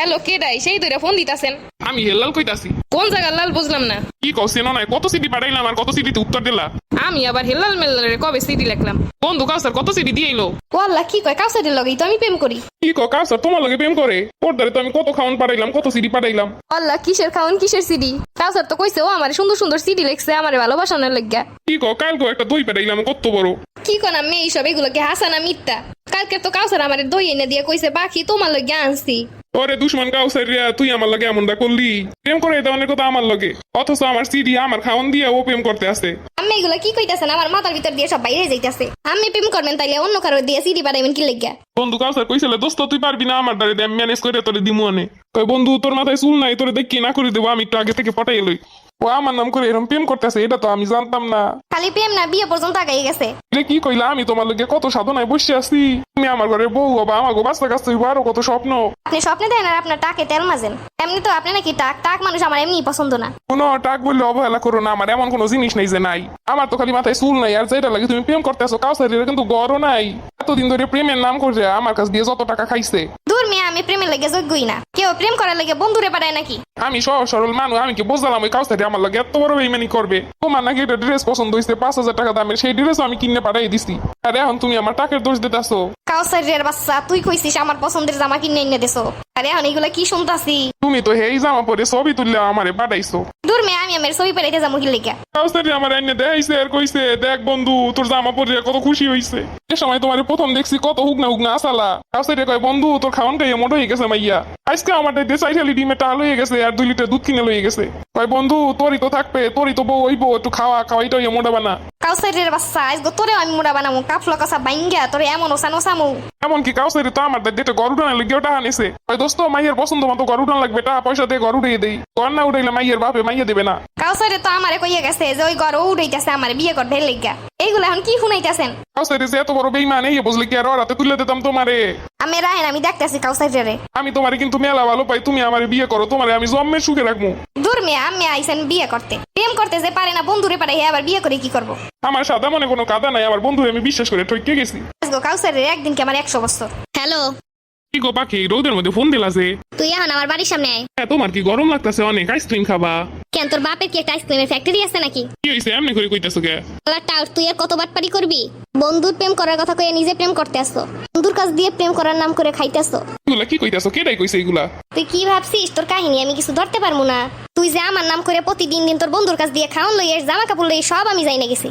Hello কে die? সেই ধরে phone দিতাছেন। আমি হেল্লাল কইতাছি। কোন জায়গার লাল বুঝলাম না। কি কও সেনো নাই? কত সিটি পাঠাইলাম আর কত সিটিতে উত্তর দিলা? আমি আবার হেলাল মেলারে কবে সিটি লিখলাম। বন্ধু কাউসার কত সিটি দিয়ে এলো ও আল্লাহ কি কয়? কাউসারের লগেই তো আমি প্রেম করি। কি কও কাউসার তোমার লগে প্রেম করে? ওর দ্বারে তো আমি কত খাওয়ান পাঠাইলাম কত সিটি পাঠাইলাম। আল্লাহ কিসের খাওন কিসের সিডি কাউসার তো কইছে ও আমার সুন্দর সুন্দর সিডি লিখছে আমার ভালোবাসানোর লাগিয়া কি কও কালকে একটা দই পাঠাইলাম কত বড়। কি কোন আমি এইসব এগুলোকে হাসানা মিথ্যা? কালকে তো কাউসার আমার দই এনে দিয়ে কইছে বাকি তোমার লগে আনছি। ওরে দুশ্মন কাউসার রিয়া তুই আমার লগে এমনটা করলি? প্রেম করে অনেক কথা আমার লগে। অথচ আমার সিডি আমার খাওন দিয়ে ও প্রেম করতে আসে আমি এগুলো কি কইতাছেন? আমার মাথার ভিতর দিয়ে সব বাইরে যাইতাছে। আমি প্রেম করবেন তাইলে অন্য কারও দিয়ে সিডি বাড়াইবেন কি লাগিয়া? বন্ধু কাউসার কইছিলে দোস্ত তুই পারবি না আমার দাঁড়িয়ে ম্যানেজ করে তোরে দিমু আনে কই বন্ধু তোর মাথায় চুল নাই তোরে দেখি না করে দেবো আমি একটু আগে থেকে পটাই লই। ও আমার নাম করে এরকম প্রেম করতেছে এটা তো আমি জানতাম না। খালি প্রেম না বিয়ে পর্যন্ত আগাই গেছে। কি কইলা আমি তোমার লগে কত সাধনায় বসে আছি। তুমি আমার ঘরে বউ আমার গো বাচ্চা কাছে আরও কত স্বপ্ন। আপনি স্বপ্নে দেন আর আপনার টাকে তেল মাজেন। এমনি তো আপনি নাকি টাক টাক মানুষ আমার এমনি পছন্দ না। কোনো টাক বললে অবহেলা করো না আমার এমন কোনো জিনিস নেই যে নাই। আমার তো খালি মাথায় চুল নাই আর যেটা লাগে তুমি প্রেম করতে আসো কিন্তু গড়ও নাই। এতদিন ধরে প্রেমের নাম করে আমার কাছ দিয়ে যত টাকা খাইছে। মেয়ে আমি প্রেমের লেগে যোগ্যই না। কেউ প্রেম করার লেগে বন্ধুরে পাঠায় নাকি? আমি সহজ সরল মানুষ আমি কি বুঝলাম ওই কাউসারি আমার লাগে এত বড় বেইমানি করবে? তোমার নাকি ড্রেস পছন্দ হয়েছে পাঁচ হাজার টাকা দামের সেই ড্রেসও আমি কিনে পাঠাই দিছি। আর এখন তুমি আমার টাকার দোষ দিতেছো। বাচ্চা তুই কইছিস আমার পছন্দের জামা কিনে এনে দেছো। আরে এখন এগুলা কি শুনতাছি? তুমি তো হেই জামা পরে ছবি তুললে আমারে পাঠাইছো। দূর মেয়ে আমি আমার ছবি পেরাইতে যাব কি লেগে? কাউসারি আমার এনে দেখাইছে আর কইছে দেখ বন্ধু তোর জামা পরে কত খুশি হইছে। এ সময় তোমার প্রথম দেখছি কত হুকনা হুকনা আসালা। কাউসারি কয় বন্ধু তোর খাওয়ান খাইয়ে মোটো হয়ে গেছে মাইয়া আজকে আমার দিয়ে চাইঠালি ডিমে টাল হয়ে গেছে আর দুই লিটার দুধ কিনে লয়ে গেছে। কয় বন্ধু তোরই তো থাকবে তোরই তো বউ হইবো একটু খাওয়া খাওয়াইটা হইয়া মোটা বানা। কাউসারের বাচ্চা আজ তোরে আমি মুড়া বানামু কাফলো কাসা বাইঙ্গা তোরে এমন ওসান ওসামু এমনকি কাউসারি তো আমার দিয়ে গরু টানা লেগেও টাকা নিছে ওই দোস্ত মাইয়ের পছন্দ মতো গরু টান লাগবে টাকা পয়সা দিয়ে গরু উঠিয়ে দেই। গর না উঠাইলে মাইয়ের বাপে মাইয়া দেবে না। কাউসারে তো আমারে কইয়া গেছে যে ওই ঘর উড়াইতেছে আমার বিয়ে কর করতে লেগা এইগুলা এখন কি শুনাইতেছেন? কাউসারি যে এত বড় বেইমান এই বুঝলি কি আর ওর হাতে তুলে দিতাম তোমারে? আমি রাহেন আমি দেখতেছি কাউসারে আমি তোমারে কিন্তু মেলা ভালো পাই তুমি আমার বিয়ে করো তোমারে আমি জন্মের সুখে রাখব দূর মেয়ে আমি আইসেন বিয়ে করতে। প্রেম করতে যে পারে না বন্ধুরে পারে হে আবার বিয়ে করে কি করব? আমার সাদা মনে কোনো কাদা নাই আমার বন্ধু আমি বিশ্বাস করে ঠকে গেছি। গো কাউসারের একদিন কি আমার একশো বছর? হ্যালো। কি গো পাখি রোদের মধ্যে ফোন দিলা যে? তুই এখন আমার বাড়ির সামনে আয়। হ্যাঁ তোমার কি গরম লাগতেছে অনেক আইসক্রিম খাবা? কেন তোর বাপের কি একটা আইসক্রিমের ফ্যাক্টরি আছে নাকি? কি হয়েছে এমনি করে কইতেছো কে? টাউট তুই আর কত বাটপারি করবি? বন্ধুর প্রেম করার কথা কয়ে নিজে প্রেম করতে আসো কাছ দিয়ে প্রেম করার নাম করে খাইতেছো। এগুলা কি কইতেছো? কেটাই কইছে এগুলা? তুই কি ভাবছিস? তোর কাহিনী আমি কিছু ধরতে পারব না। তুই যে আমার নাম করে প্রতিদিন দিন তোর বন্ধুর কাছ দিয়ে খাওয়ান লইয়ে জামা কাপড় লইয়ে সব আমি যাই না গেছি।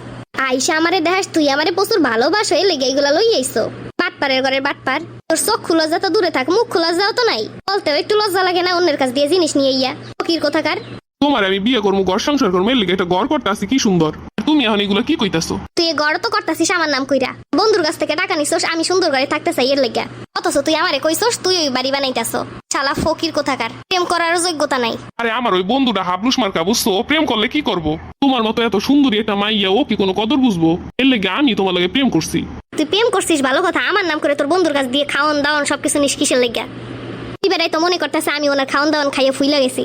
আইসা আমারে দেখাস তুই আমারে প্রচুর ভালোবাসো এই লেগে এগুলা লই আইসো। বাটপারের ঘরের বাটপার। তোর চোখ খুলা যা তো দূরে থাক মুখ খুলা যাও তো নাই। বলতেও একটু লজ্জা লাগে না অন্যের কাছ দিয়ে জিনিস নিয়ে ইয়া ফকির কোথাকার? তোমার আমি বিয়ে করব ঘর সংসার করব এর লিগে একটা ঘর করতে আসি কি সুন্দর। তুমি এখন এগুলা কি কইতাছো? তুই গড় তো করতাছিস আমার নাম কইরা। বন্ধুর কাছ থেকে টাকা নিছস আমি সুন্দর ঘরে থাকতে চাই এর লেগা। অথচ তুই আমারে কইছস তুই ওই বাড়ি বানাইতাছ। শালা ফকির কোথাকার প্রেম করার যোগ্যতা নাই। আরে আমার ওই বন্ধুটা হাবলুস মার্কা বুঝছ? ও প্রেম করলে কি করব? তোমার মতো এত সুন্দরী একটা মাইয়া ও কি কোনো কদর বুঝব? এর লেগে আমি তোমার লগে প্রেম করছি। তুই প্রেম করছিস ভালো কথা আমার নাম করে তোর বন্ধুর কাছ দিয়ে খাওয়ান দাওয়ান সবকিছু নিস কিসের লেগা? বেড়াই তো মনে করতেছে আমি ওনার খাওয়ান দাওয়ান খাইয়ে ফুইলা গেছি।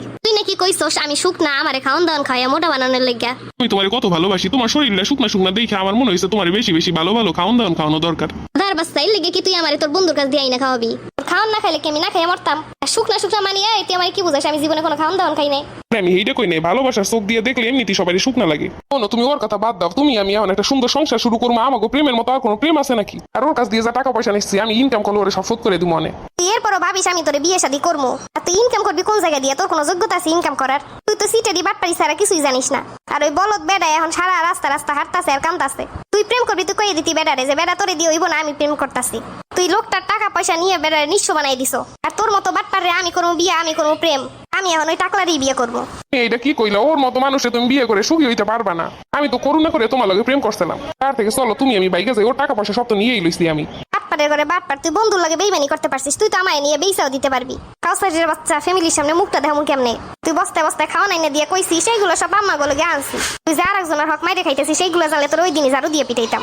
তুই কইছস আমি শুকনা আমারে খাওয়ান দাওয়ান খাইয়া মোটা বানানোর লাগিয়া। আমি তোমার কত ভালোবাসি তোমার শরীরটা শুকনা শুকনা দেখে আমার মনে হয়েছে তোমার বেশি বেশি ভালো ভালো খাওন দাওয়ান খাওয়ানো দরকার। ধার বাস তাই লেগে কি তুই আমারে তোর বন্ধুর কাছ দিয়ে আইনা খাওয়াবি? খাওন না খাইলে কি আমি না খাইয়া মরতাম? শুকনা শুকনা মানিয়ে তুই আমার কি বুঝাস আমি জীবনে কোনো খাওয়ান দাওয়ান খাই নাই। আমি এইটা কই নাই ভালোবাসার চোখ দিয়ে দেখলে এমনিতেই সবারই শুকনা লাগে। শোনো তুমি ওর কথা বাদ দাও তুমি আমি এখন একটা সুন্দর সংসার শুরু করব আমাকে প্রেমের মতো আর কোনো প্রেম আছে নাকি? আর ওর কাছ দিয়ে যা টাকা পয়সা নিচ্ছি আমি ইনকাম করলে ওরে সব শোধ করে দিব মনে এরপরও ভাবিস আমি তোরে বিয়ে শাদি করব? আর তুই ইনকাম করবি কোন জায়গা দিয়ে? তোর কোনো যোগ্যতা আছে ইনকাম করার? তুই তো সিটে দি বাটপারি ছাড়া কিছুই জানিস না। আর ওই বলদ বেড়া এখন সারা রাস্তা রাস্তা হাঁটতাছে আর কামতাছে তুই প্রেম করবি তুই কয়ে দিতি বেড়ারে যে বেড়া তোরে দিয়ে হইব না আমি প্রেম করতাছি। তুই লোকটার টাকা পয়সা নিয়ে বেড়ারে নিঃস্ব বানাই দিছো। আর তোর মতো বাটপারে আমি করব বিয়ে আমি করব প্রেম। আমি এখন ওই টাকলারই বিয়ে করব। এইটা কি কইলা? ওর মতো মানুষে তুমি বিয়ে করে সুখী হইতে পারবা না। আমি তো করুণা করে তোমার লগে প্রেম করছিলাম। তার থেকে চলো তুমি আমি বাইকে যাই ওর টাকা পয়সা সব তো নিয়েই লইছি আমি। বাটপারের ঘরে বাটপার তুই বন্ধুর লাগে বেইমানি করতে পারছিস তুই তো আমায় নিয়ে বেইসাও দিতে পারবি। কাউসারের বাচ্চা ফ্যামিলির সামনে মুখটা দেখামু কেমনে? তুই বস্তায় বস্তায় খাওয়া নাই না দিয়ে কইছি সেইগুলো সব আম্মা গুলো আনছি। তুই যে আর একজনের হক মাইরে খাইতেছিস সেইগুলো জানলে তোর ওই দিনই ঝাড়ু দিয়ে পিটাইতাম।